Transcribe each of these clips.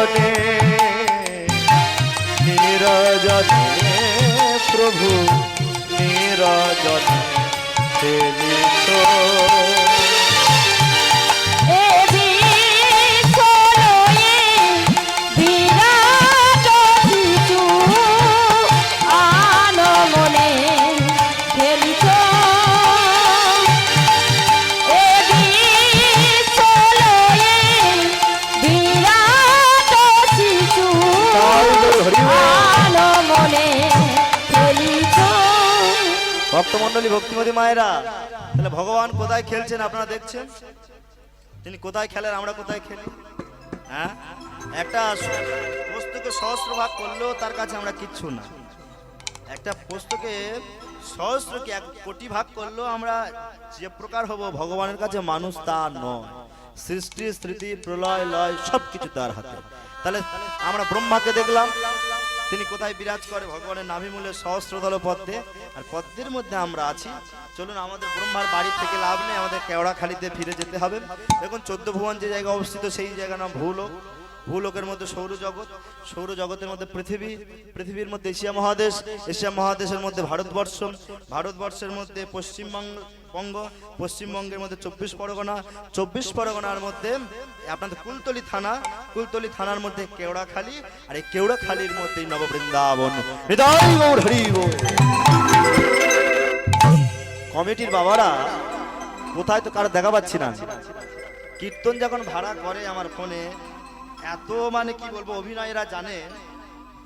সনে নিরজনে প্রভু নিরজনে খেলিছ ভক্তমন্ডলী ভক্তিমতী মায়েরা, তাহলে ভগবান কোথায় খেলছেন আপনারা দেখছেন? তিনি কোথায় খেলেন, আমরা কোথায় খেলি? হ্যাঁ? একটা বস্তুকে সহস্র ভাগ করলেও তার কাছে আমরা কিচ্ছু না। একটা বস্তুকে সহস্রকে এক কোটি ভাগ করলেও আমরা যে প্রকার হব ভগবানের কাছে মানুষ তা নয়। সৃষ্টি, স্মৃতি, প্রলয়, লয় সব কিছু তার হাতে। তাহলে আমরা ব্রহ্মাকে দেখলাম। তিনি কোথায় বিরাজ করে? ভগবানের নাভিমূলের সহস্রতল পদ্মে। আর পদ্মের মধ্যে আমরা আছি। চলুন, আমাদের ব্রহ্মার বাড়ি থেকে লাভ নেই। আমাদের কেওড়াখালিতে ফিরে যেতে হবে। দেখুন, চোদ্দ ভুবন যে জায়গা অবস্থিত, সেই জায়গা নাম ভূলোক। ভূলোকের মধ্যে সৌরজগৎ, সৌরজগতের মধ্যে পৃথিবী, পৃথিবীর মধ্যে এশিয়া মহাদেশ, এশিয়া মহাদেশের মধ্যে ভারতবর্ষ, ভারতবর্ষের মধ্যে পশ্চিমবঙ্গ বঙ্গ পশ্চিমবঙ্গের মধ্যে চব্বিশ পরগনা, চব্বিশ পরগনার মধ্যে আপনাদের কুলতলি থানা, কুলতলি থানার মধ্যে কেওড়াখালী, আর এই কেওড়াখালীর মধ্যেই নববৃন্দাবন। কমিটির বাবারা, কোথায় তো কারও দেখা পাচ্ছি না। কীর্তন যখন ভাড়া করে আমার ফোনে এত মানে কি বলব, অভিনয়রা জানে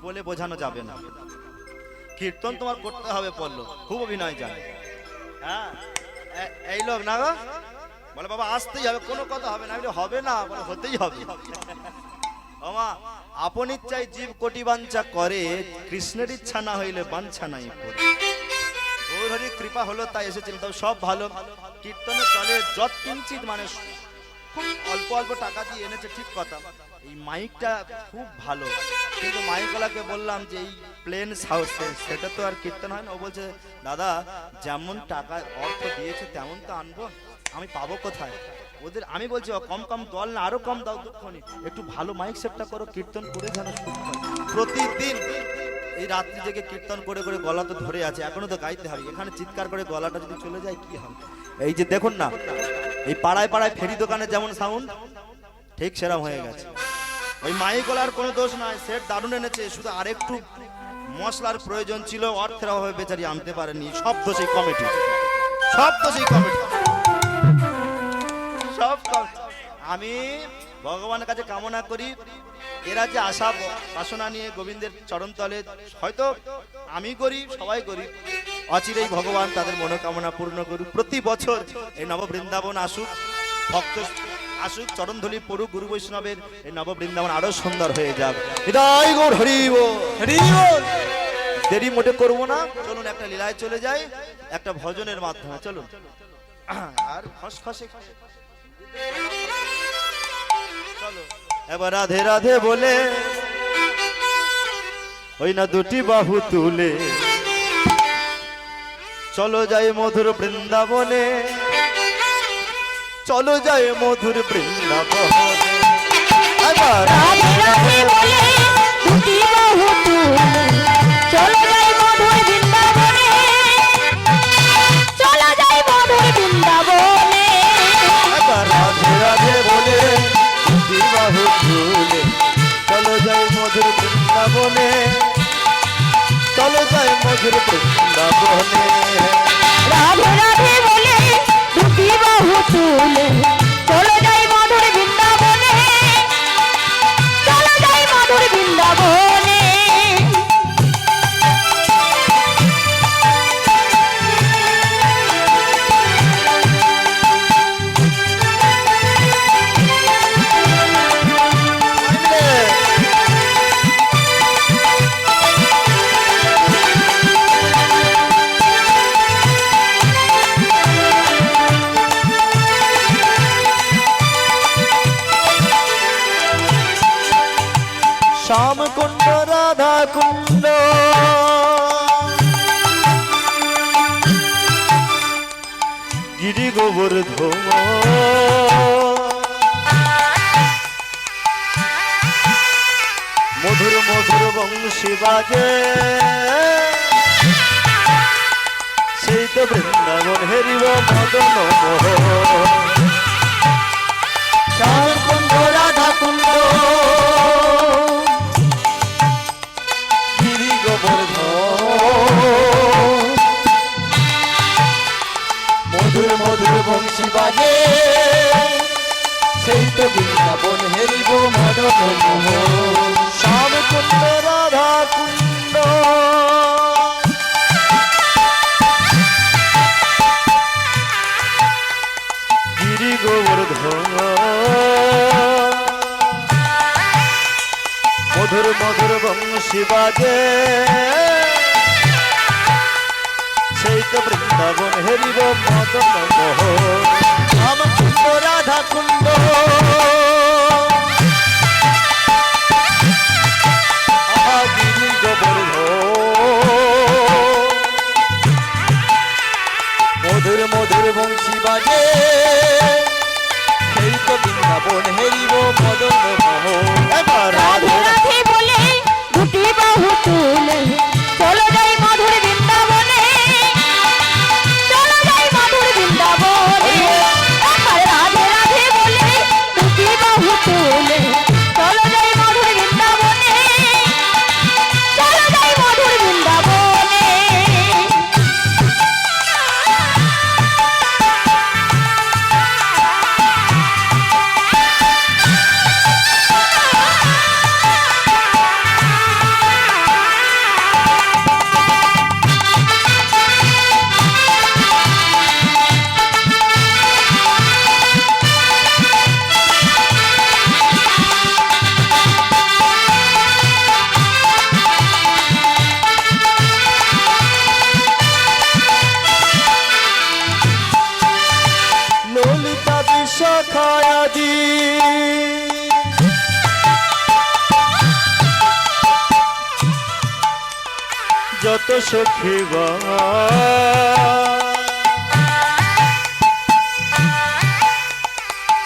বলে বোঝানো যাবে না। কীর্তন তোমার করতে হবে পড়ল খুব অভিনয় জানে। হ্যাঁ? এই লোক না গো? বলে, বাবা, আসতেই হবে, কোনো কথা হবে না। আমি হবে না। বলে, হতেই হবে। ওমা আপন ইচ্ছায় জীব কোটি বাঞ্ছা করে, কৃষ্ণের ইচ্ছা না হইলে বাঞ্ছা নাই পড়ে ওর হরি, কৃপা হলো তাই এসেছিলাম তবে সব ভালো। কীর্তনের দলে যত কিঞ্চিত মানে খুব অল্প অল্প টাকা দিয়ে এনেছে, ঠিক কথা। এই মাইকটা খুব ভালো। কিন্তু মাইকওয়ালাকে বললাম যে এই প্লেন সেটা তো আর কীর্তন হয় না। ও বলছে, দাদা, যেমন টাকা অর্থ দিয়েছে, তেমন তো আনব। আমি পাবো কোথায়? ওদের, আমি বলছি কম কম দল না, আরও কম দাও দুঃখনি একটু ভালো মাইক সেটটা করো, কীর্তন করে যেন প্রতিদিন এই রাত্রি থেকে কীর্তন করে করে গলা তো ধরে আছে। এখনও তো গাইতে হবে। এখানে চিৎকার করে গলাটা যদি চলে যায়, কি হবে? এই যে দেখুন না, এই পাড়ায় পাড়ায় ফেরি দোকানে যেমন সাউন্ড ঠিক সেরকম হয়ে গেছে। ওই মাইকলার কোনো দোষ নাই, সেট দারুণ এনেছে, শুধু আরেকটু মশলার প্রয়োজন ছিল, অর্থের অভাবে বেচারি আনতে পারেনি, সব দোষ এই কমিটি। সব দোষ এই কমিটি। সব আমি ভগবানের কাছে কামনা করি, এরা যে আশা বাসনা নিয়ে গোবিন্দের চরণতলে হয়তো আমি করি সবাই করি অচিরেই ভগবান তাদের মনোকামনা পূর্ণ করুক। প্রতি বছর এই নববৃন্দাবন আসুক, ভক্ত আসুক চরণধলি পড়ুক গুরু বৈষ্ণবের এই নববৃন্দাবন আরও সুন্দর হয়ে যাক হৃদয় গৌর। দেরি মোটে করব না চলুন একটা লীলায় চলে যাই একটা ভজনের মাধ্যমে চলুন। আর খসখসে চলো। এবার রাধে রাধে বলে ওই না দুটি বাহু তুলে চলো যাই মধুর বৃন্দাবনে। চলো যাই মধুর বৃন্দাবনে। রাধে রাধে বলে। দুটি বাহু চলো যাই মধুর বৃন্দাবনে চলো যাই মধুর বৃন্দাবনে রাধে রাধে বলে দুটি বাহু চলো যাই মধুর বৃন্দাবনে চলো যাই মধুর বৃন্দাবনে রাধে রাধে বাহু বাজে সেই তো বৃন্দাবন হেরিব মদন মোহন যত সখী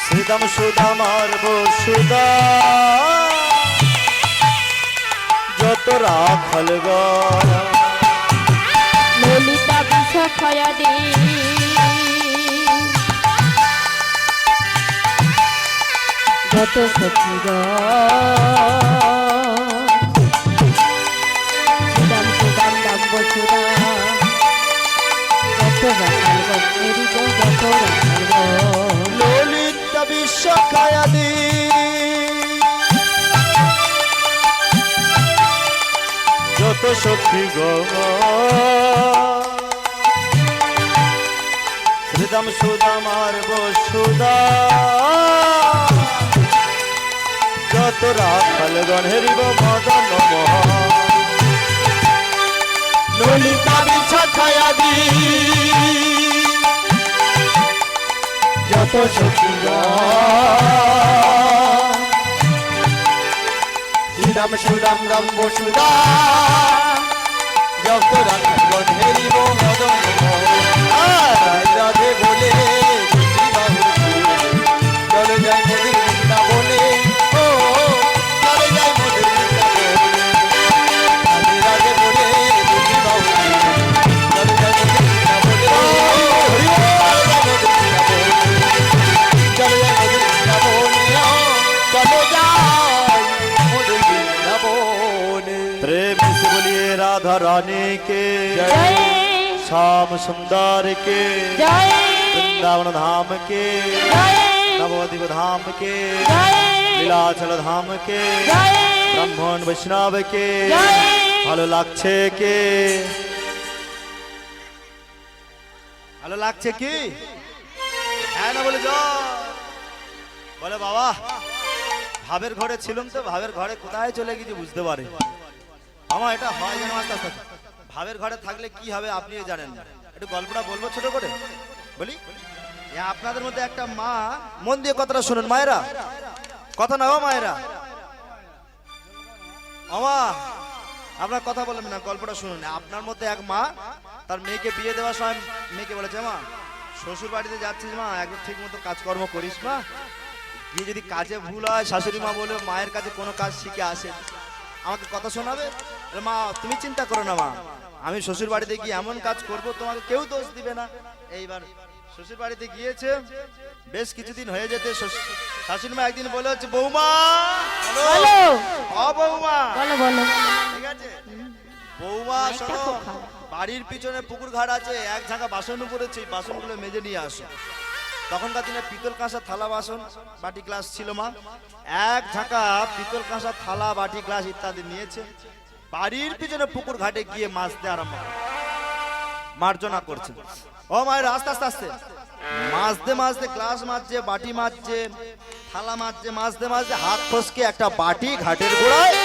শ্রীদাম সুদাম আর বসুদা। যত রাখাল গা। ললিতা বিশাখায়া দে। যত সখী দাম বসুদা যত রাখাল মেরি গো যত রাখাল ললিতা যত সখী গো সুদাম আর যত রাখাল গণ হেরিব মদন মোহন ললিতা বিশ্বকায়াদি যত শ্রীরাম সুরাম রাম বসুদা যত রাধে বলে रानी के জয় श्याम सुंदर के জয় वृंदावन धाम के জয় नवद्वीप धाम के জয় লীলাচল ধাম के জয় ব্রাহ্মণ বৈষ্ণব কে জয়। ভালো লাগছে কে ভালো লাগছে কি হ্যাঁ না বলে জয়। বলে বাবা ভাবের ঘরে ছিলাম তো ভাবের ঘরে কোথায় চলে গেছি বুঝতে পারি আমার এটা হয় যেন আস্তে আস্তে ভাবের ঘরে থাকলে কি হবে আপনিও জানেন একটু গল্পটা বলব ছোট করে? বলি? আপনাদের মধ্যে একটা মা, মন দিয়ে কথাটা শুনুন, মায়েরা। কথা না ও মায়েরা। আমা আপনার কথা বললেন না, গল্পটা শুনুন। আপনার মধ্যে এক মা, তার মেয়েকে বিয়ে দেওয়ার সময় মেয়েকে বলেছে, মা শ্বশুর বাড়িতে যাচ্ছিস, মা, একদম ঠিক মতো কাজকর্ম করিস, মা। গিয়ে যদি কাজে ভুল হয়, শাশুড়ি মা বলে মায়ের কাছে কোনো কাজ শিখে আসে আমাকে কথা শোনাবে? মা তুমি চিন্তা করো না মা। আমি শ্বশুর বাড়িতে গিয়ে এমন কাজ করব তোমাকে কেউ দোষ দিবে না। এইবার শ্বশুর বাড়িতে গিয়েছে। বেশ কিছুদিন হয়ে যেতে শাশুড়ি মা একদিন বলে হচ্ছে বৌমা বলো। ও বৌমা। বলো বলো। ঠিক আছে? বৌমা শোনো বাড়ির পিছনে পুকুর ঘাট আছে এক ঝাঁকা বাসন পড়েছে এই বাসনগুলো মেজে নিয়ে আসো। তখনকার দিনে পিতল কাঁসা থালা বাসন, বাটি গ্লাস ছিল মা। এক ঝাঁকা পিতল কাঁসা থালা, বাটি গ্লাস ইত্যাদি নিয়েছে। বাড়ির পিছনে পুকুর ঘাটে গিয়ে মাছতে আরম্ভ মার্জনা করছে। ও মায়ের আস্তে আস্তে আস্তে। মাছতে মাছতে গ্লাস মারছে, বাটি মারছে, থালা মাছছে মাছতে মাছতে হাত ফসকে একটা বাটি ঘাটের গোড়ায়।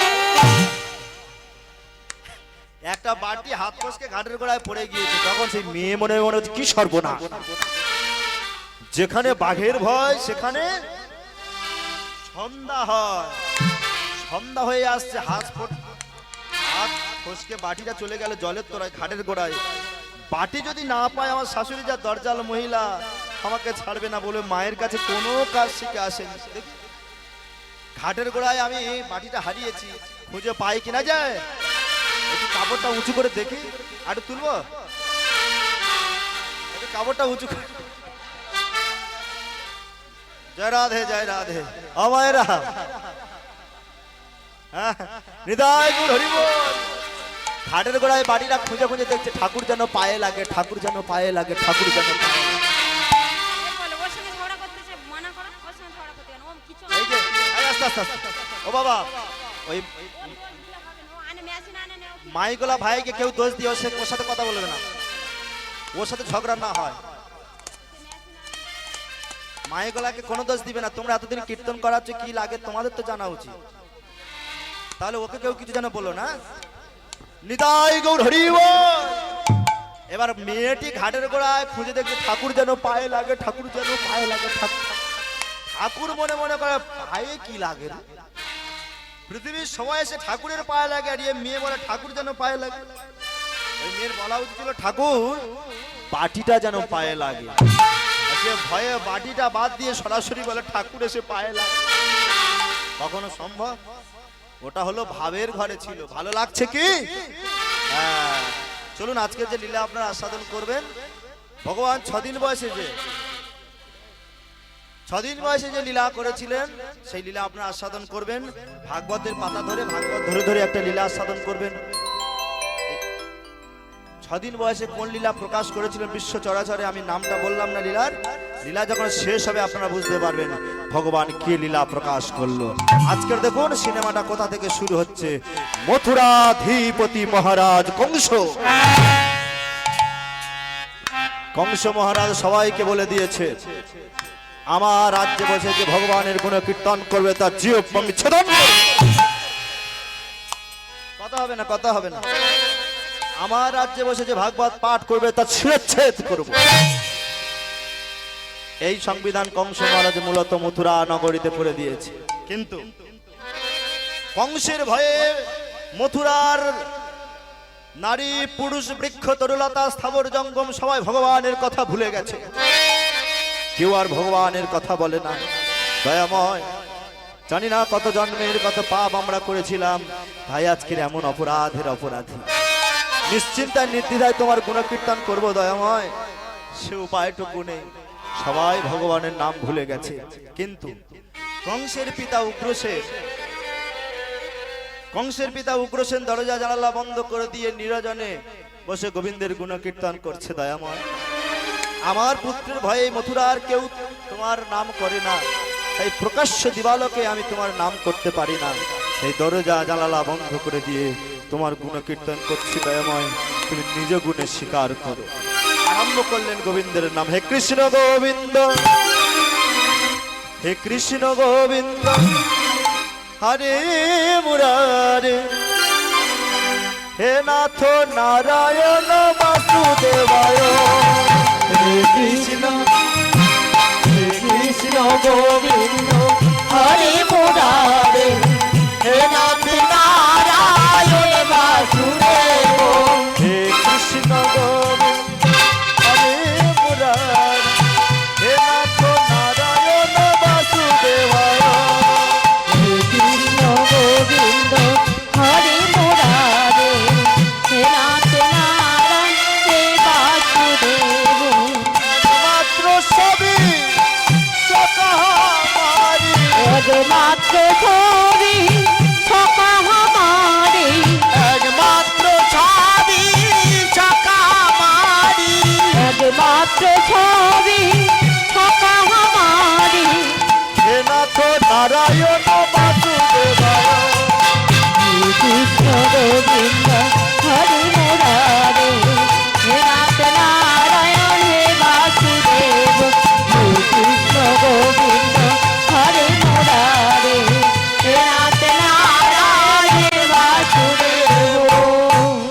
একটা বাটি হাত ফসকে ঘাটের গোড়ায় পড়ে গিয়েছে। তখন সেই মেয়ে মনে মনে হচ্ছে, কি সর্বনা যেখানে বাঘের ভয়, সেখানে সন্ধ্যা হয়। সন্ধ্যা হয়ে আসছে, হাত ফোট- হাত ফসকে বাটিটা চলে গেল জলের তোরায় ঘাটের গোড়ায়। বাটি যদি না পায়, আমার শাশুড়ি যা দরজাল মহিলা, আমাকে ছাড়বে না বলে মায়ের কাছে কোনো কাজ শিখে আসেনি। ঘাটের গোড়ায় আমি বাটিটা হারিয়েছি, খুঁজে পাই কিনা যায়? একটু কাপড়টা উঁচু করে দেখি। আর তুলবো? কাপড়টা উঁচু করে জয় রাধে জয় রাধে। আমায়রা হ্যাঁ, হৃদয় হরিব ঘাটের গোড়ায় বাড়িটা খুঁজে খুঁজে দেখছে ঠাকুর যেন পায়ে লাগে ঠাকুর যেন পায়ে লাগে ঠাকুর যেন ও বাবা ওই মাইগোলা ভাইকে কেউ দোষ দিয়ে সাথে- ওর সাথে কথা বলবে না। ওর সাথে ঝগড়া না হয়। মাইগোলাকে কোনো দোষ দিবে না। তোমরা এতদিন কীর্তন করাচ্ছ, কি লাগে তোমাদের তো জানা উচিত। তাহলে ওকে কেউ কিছু যেন বলো না? নিতাই গৌর হরি এবার মেয়েটি ঘাটের গোড়ায় খুঁজে দেখছে ঠাকুর যেন পায়ে লাগে, ঠাকুর যেন পায়ে লাগে, ঠাকুর। মনে মনে করে, পায়ে কি লাগে পৃথিবীর সময় এসে ঠাকুরের পায়ে লাগে আর মেয়ে বলে, ঠাকুর যেন পায়ে লাগে। ওই মেয়ের বলা উচিত ছিল, ঠাকুর, বাটিটা যেন পায়ে লাগে। সে ভয়ে বাটিটা বাদ দিয়ে সরাসরি বলে ঠাকুর এসে পায়ে লাগে কখনো সম্ভব? ওটা হলো ভাবের ঘরে ছিল। ভালো লাগছে কি? হ্যাঁ। চলুন আজকে যে লীলা আপনারা আস্বাদন করবেন। ভগবান ছদিন বয়সে যে ছদিন বয়সে যে লীলা করেছিলেন, সেই লীলা আপনারা আস্বাদন করবেন। ভাগবতের পাতা ধরে, ভাগবত ধরে ধরে একটা লীলা আস্বাদন করবেন। ছদিন বয়সে কোন লীলা প্রকাশ করেছিলেন বিশ্ব চরাচরে? আমি নামটা বললাম না লীলার। লীলা যখন শেষ হবে, আপনারা বুঝতে পারবেন ভগবান কি লীলা প্রকাশ করল। আজকের দেখুন, সিনেমাটা কোথা থেকে শুরু হচ্ছে? মথুরাধিপতি মহারাজ কংস। কংস মহারাজ সবাইকে বলে দিয়েছে, আমার রাজ্যে বসে যে ভগবানের গুণ কীর্তন করবে, তার আমি কথা হবে না, কথা হবে না। আমার রাজ্যে বসে যে ভাগবত পাঠ করবে তার ছিঁড়েচ্ছেদ করব। এই সংবিধান কংস মহারাজ মূলত মথুরা নগরীতে করে দিয়েছে। কিন্তু কংসের ভয়ে মথুরার নারী পুরুষ বৃক্ষ তরুলতা স্থাবর জঙ্গম সবাই ভগবানের কথা ভুলে গেছে। কেউ আর ভগবানের কথা বলে না। দয়াময় জানি না কত জন্মের কত পাপ আমরা করেছিলাম ভাই আজকের এমন অপরাধের অপরাধী। নিশ্চিন্তায়, নির্দ্বিধায় তোমার গুণকীর্তন করব, দয়াময়। সে উপায়টুকু নেই। সবাই ভগবানের নাম ভুলে গেছে। কিন্তু কংসের পিতা উগ্রসেন, কংসের পিতা উগ্রসেন দরজা জানালা বন্ধ করে দিয়ে নিরজনে বসে গোবিন্দের গুণকীর্তন করছে, দয়াময়। আমার পুত্রের ভয়ে মথুরার কেউ তোমার নাম করে না। তাই প্রকাশ্য দিবালকে আমি তোমার নাম করতে পারি না। সেই দরজা জানালা বন্ধ করে দিয়ে তোমার গুণ কীর্তন করছি, দয়াময়। তুমি নিজ গুণে স্বীকার করো। আরম্ভ করলেন গোবিন্দের নাম, হে কৃষ্ণ গোবিন্দ, হে কৃষ্ণ গোবিন্দ, হরে মুরারে, হে নাথ নারায়ণ বাসুদেবায়, হে কৃষ্ণ হে কৃষ্ণ গোবিন্দ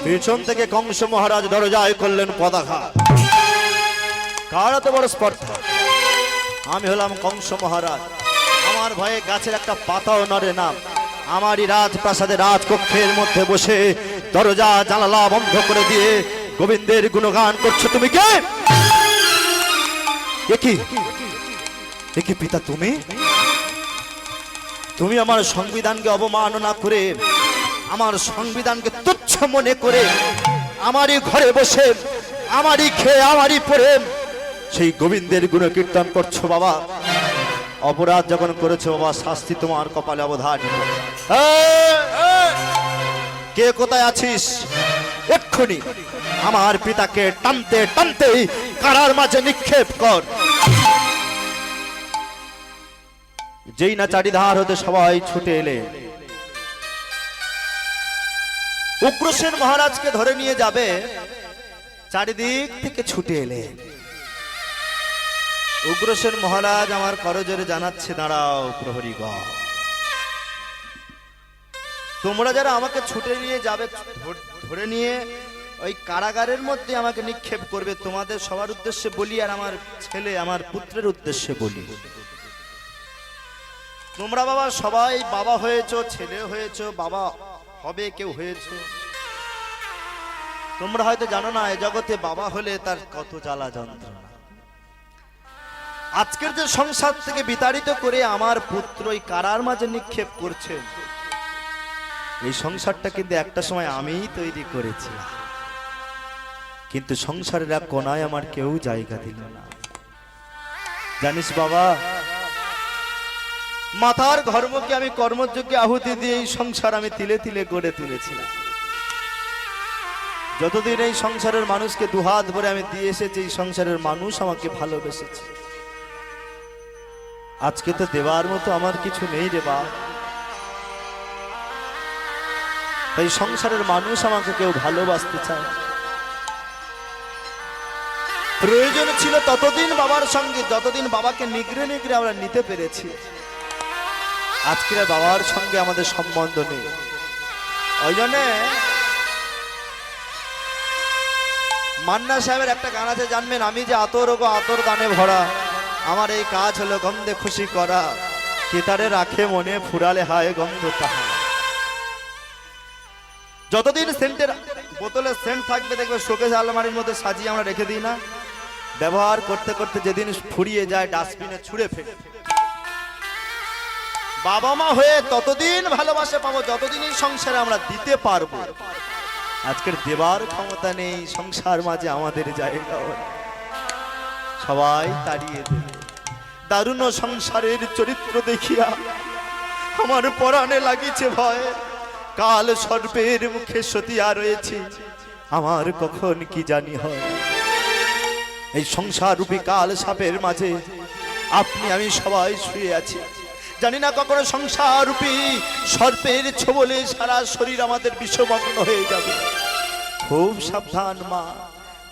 পিছন থেকে কংস মহারাজ দরজায় করলেন পদাঘাত। কার এত বড় স্পর্ধা? আমি হলাম কংস মহারাজ। আমার ভয়ে গাছের একটা পাতাও নড়ে না। আমারই রাজপ্রাসাদের রাজকক্ষের মধ্যে বসে দরজা, জানালা বন্ধ করে দিয়ে গোবিন্দের গুণগান করছ তুমি কে? কি? এ কি পিতা তুমি? তুমি আমার সংবিধানকে অবমাননা করে, আমার সংবিধানকে তুচ্ছ মনে করে আমারই ঘরে বসে, আমারই খেয়ে, আমারই পরে সেই গোবিন্দের গুণ কীর্তন করছ বাবা। অপরাধ যখন করেছ বাবা শাস্তি তোমার কপালে অবধান। কে কোথায় আছিস? এক্ষুনি। আমার পিতাকে টানতে টানতে কারার মাঝে নিক্ষেপ কর। যেই না চারিধার হতে সবাই ছুটে এলে। উগ্রসেন মহারাজকে ধরে নিয়ে যাবে। চারিদিক থেকে ছুটে এলে। উগ্রসেন মহারাজ আমার করজোরে জানাচ্ছে, দাঁড়াও প্রহরী তোমরা যারা আমাকে ছুটে নিয়ে যাবে ধরে নিয়ে ওই কারাগারের মধ্যে আমাকে নিক্ষেপ করবে, তোমাদের সবার উদ্দেশ্যে বলি আর আমার ছেলে, আমার পুত্রের উদ্দেশ্যে বলি। তোমরা বাবা সবাই বাবা হয়েছো, ছেলে হয়েছো, বাবা হবে, কেউ হয়েছো। তোমরা হয়তো জানো না, এ জগতে বাবা হলে তার কত জ্বালা যন্ত্রণা। আজকের যে সংসার থেকে বিতাড়িত করে আমার পুত্র ওই কারার মাঝে নিক্ষেপ করছে এই সংসারটা কিন্তু একটা সময় আমিই তৈরি করেছি কিন্তু সংসারের এক কোনায় আমার কেউ জায়গা দিল না। জানিস বাবা, মাথার ধর্মকে আমি কর্মযোগ্যে আহুতি দিয়ে এই সংসার আমি তিলে তিলে গড়ে তুলেছিলাম। যতদিন এই সংসারের মানুষকে দুহাত ভরে আমি দিয়ে এসেছি, এই সংসারের মানুষ আমাকে ভালোবেসেছে। আজকে তো দেওয়ার মতো আমার কিছু নেই রে বা তাই সংসারের মানুষ আমাকে কেউ ভালোবাসতে চায়। প্রয়োজন ছিল ততদিন বাবার সঙ্গে, যতদিন বাবাকে নিগড়ে নিগড়ে আমরা নিতে পেরেছি। আজকের বাবার সঙ্গে আমাদের সম্বন্ধ নেই। ওই জন্যে মান্না সাহেবের একটা গান আছে, জানবেন, আমি যে আতর গো আতর দানে ভরা। আমার এই কাজ হলো গন্ধে খুশি করা। কেতারে রাখে মনে, ফুরালে হায় গন্ধ তাহা। যতদিন সেন্টের বোতলে সেন্ট থাকবে, দেখবে শোকেশ আলমারির মধ্যে সাজিয়ে আমরা রেখে দিই না। ব্যবহার করতে করতে যেদিন ফুরিয়ে যায়, ডাস্টবিনে ছুঁড়ে ফেলে। বাবা মা হয়ে ততদিন ভালোবাসা পাবো, যতদিন এই সংসারে আমরা দিতে পারব। আজকের দেবার ক্ষমতা নেই, সংসার মাঝে আমাদের জায়গা সবাই তাড়িয়ে দেবে। দারুণ সংসারের চরিত্র দেখিয়া আমার পরাণে লাগিছে ভয়। কাল সর্পের মুখে সতিয়া রয়েছে, আমার কখন কি জানি হয়। এই সংসার রূপী কাল সাপের মাঝে আপনি আমি সবাই শুয়ে আছি। জানি না কখনো সংসার রূপী সর্পের ছোবলে সারা শরীর আমাদের বিষমগ্ন হয়ে যাবে। খুব সাবধান মা,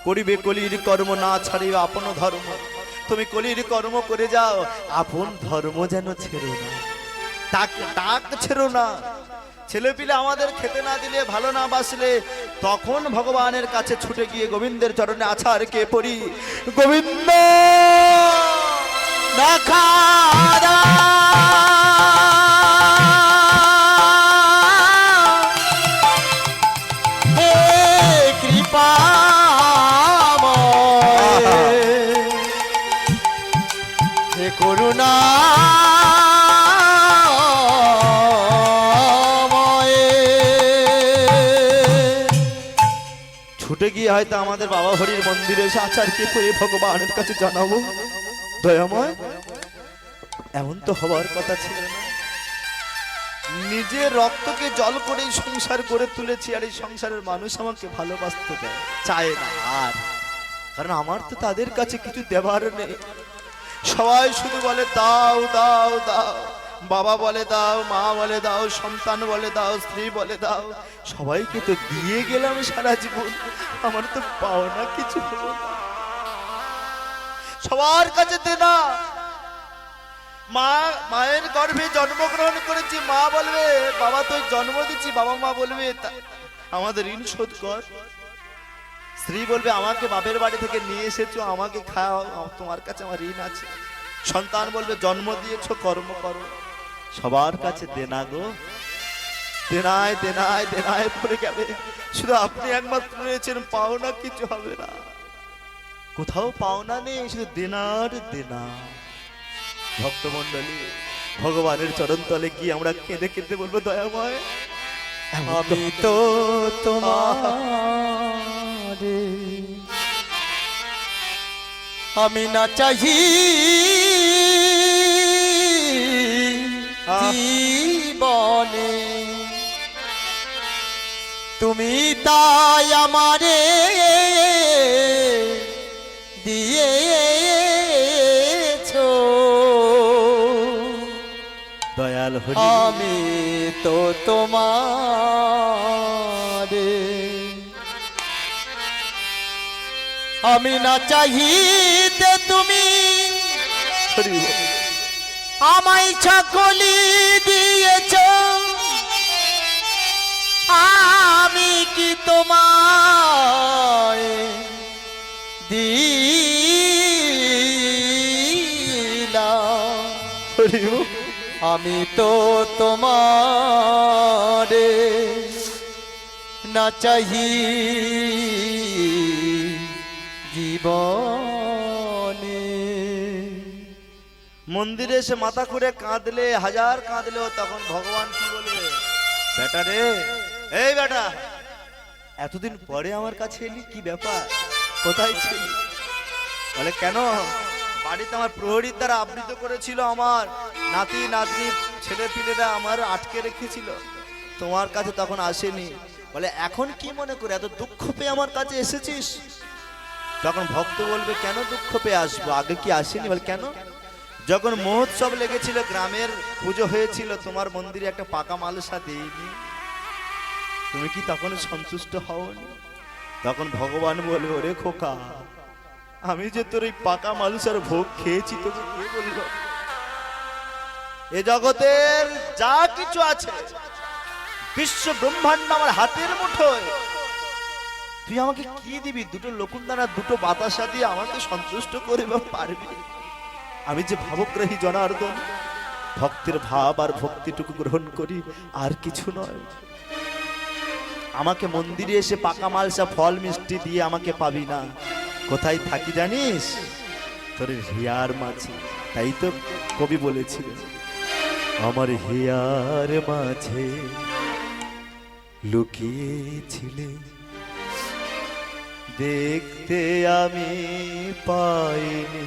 করিবে কলির কর্ম না ছাড়িবে আপন ধর্ম। তুমি কলির কর্ম করে যাও, আপন ধর্ম যেন ছেড়ো না। তাক ডাক ছেড়ো না। ছেলে পিলে আমাদের খেতে না দিলে, ভালো না বাসলে, তখন ভগবানের কাছে ছুটে গিয়ে গোবিন্দের চরণে আছার কে পড়ি? গোবিন্দ! দেখারা হয়তো আমাদের বাবা হরির মন্দিরে এসে আচারকে পড়ে ভগবানের কাছে জানাব। দয়াময়, এমন তো হবার কথা ছিল না। নিজের রক্তকে জল করে সংসার করে তুলেছি আর এই সংসারের মানুষ আমাকে ভালোবাসতে দেয়, চায় না আর। কারণ আমার তো তাদের কাছে কিছু দেবার নেই। সবাই শুধু বলে, দাও দাও দাও। বাবা বলে দাও, মা বলে দাও, সন্তান বলে দাও, স্ত্রী বলে দাও। সবাইকে তো দিয়ে গেলাম সারা জীবন। আমার তো পাওনা কিছু সবার কাছে দেনা। মা, মায়ের গর্ভে জন্মগ্রহণ করেছি, মা বলবে, বাবা তো জন্ম দিচ্ছি, বাবা মা বলবে আমাদের ঋণ শোধ কর। স্ত্রী বলবে, আমাকে বাপের বাড়ি থেকে নিয়ে এসেছ, আমাকে খাও আম- তোমার কাছে আমার ঋণ আছে। সন্তান বলবে, জন্ম দিয়েছ, কর্ম করো। সবার কাছে দেনা গো। দেনায় দেনায় দেনায় পড়ে গেলে শুধু আপনি একমাত্র রয়েছেন পাওনা কিছু হবে না। কোথাও পাওনা নেই শুধু দেনার দেনা। ভক্তমন্ডলী ভগবানের চরণ তলে কি আমরা কেঁদে কেঁদে বলব দয়াময় আমি তো তোমার আমি না চাহি জীবনে। তুমি তাই আমারে দিয়েছ। দয়াল আমি তো তোমার। আমি না চাহিতে তুমি। আমায় ছাগলি দিয়েছ। আমি কি তোমায় দিলাম। আমি তো তোমারে না চাহি জীবনে। মন্দিরে এসে মাথা খুঁড়ে কাঁদলে হাজার কাঁদলেও তখন ভগবান কি বলবে? বেটা রে। এই বেটা এতদিন পরে আমার কাছে এলি কি ব্যাপার? কোথায় ছিলি? বলে কেন? বাড়িতে আমার প্রহরীর দ্বারা আবৃত করেছিল আমার নাতি নাতনি ছেলে পিলেরা আমার আটকে রেখেছিল। তোমার কাছে তখন আসেনি। বলে এখন কি মনে করে এত দুঃখ পেয়ে আমার কাছে এসেছিস? তখন ভক্ত বলবে কেন দুঃখ পেয়ে আসব? আগে কি আসেনি? বলে কেন? যখন মহোৎসব লেগেছিল, গ্রামের পুজো হয়েছিল, তোমার মন্দিরে একটা পাকা মালসা দেইনি। তুমি কি তখন সন্তুষ্ট হওনি? তখন ভগবান বলবে ওরে খোকা, আমি যে তোর এই পাকা মালসার ভোগ খেয়েছি, তোকে কে বলল? এ জগতের যা কিছু আছে, বিশ্ব ব্রহ্মাণ্ড আমার হাতের মুঠোয়। তুই আমাকে কি দিবি? দুটো লকুন্দানা দুটো বাতাসা দিয়ে আমাকে সন্তুষ্ট করবে পারবি? আমি যে ভাবগ্রাহী জনার্দন, ভক্তের ভাব আর ভক্তিটুকু গ্রহণ করি আর কিছু নয়। আমাকে মন্দিরে এসে পাকা মালসা ফল মিষ্টি দিয়ে আমাকে পাবি না। কোথায় থাকি জানিস? তোর হিয়ার মাঝে, তাই তো কবি বলেছিল আমার হিয়ার মাঝে লুকিয়েছিলে। দেখতে আমি পাইনি।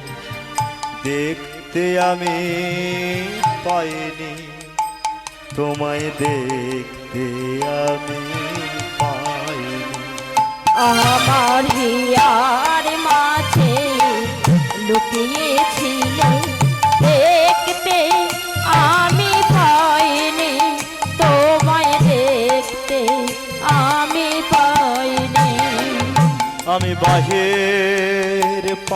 দেখতে আমি পাইনি তোমায় দেখতে আমি পাইনি। আমার হিয়ার মাঝে লুকিয়েছিলে দেখতে আমি পাইনি তোমায় দেখতে আমি পাইনি। আমি বাহির